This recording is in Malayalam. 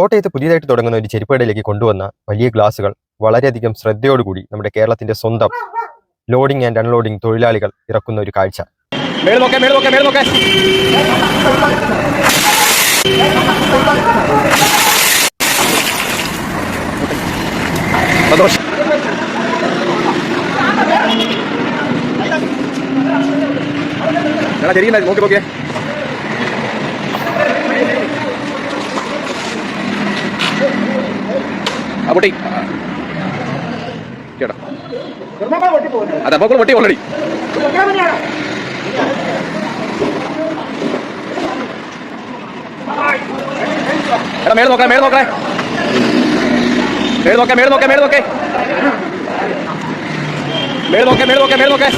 കോട്ടയത്ത് പുതിയതായിട്ട് തുടങ്ങുന്ന ഒരു ചെരുപ്പടയിലേക്ക് കൊണ്ടുവന്ന വലിയ ഗ്ലാസുകൾ വളരെയധികം ശ്രദ്ധയോടുകൂടി നമ്മുടെ കേരളത്തിന്റെ സ്വന്തം ലോഡിംഗ് ആൻഡ് അൺലോഡിംഗ് തൊഴിലാളികൾ ഇറക്കുന്ന ഒരു കാഴ്ച. നോക്കി നോക്കിയേ. അവിടെ. ചേട്ടാ അതെ മക്കൾ പൊട്ടി ഓൾറെഡി എടാ മേൾ നോക്കണേ മേൾ നോക്കണേ. മേൾ നോക്കേ മേൾ നോക്കേ മേൾ നോക്കേ. മേൾ നോക്കേ മേൾ നോക്കേ മേൾ നോക്കേ.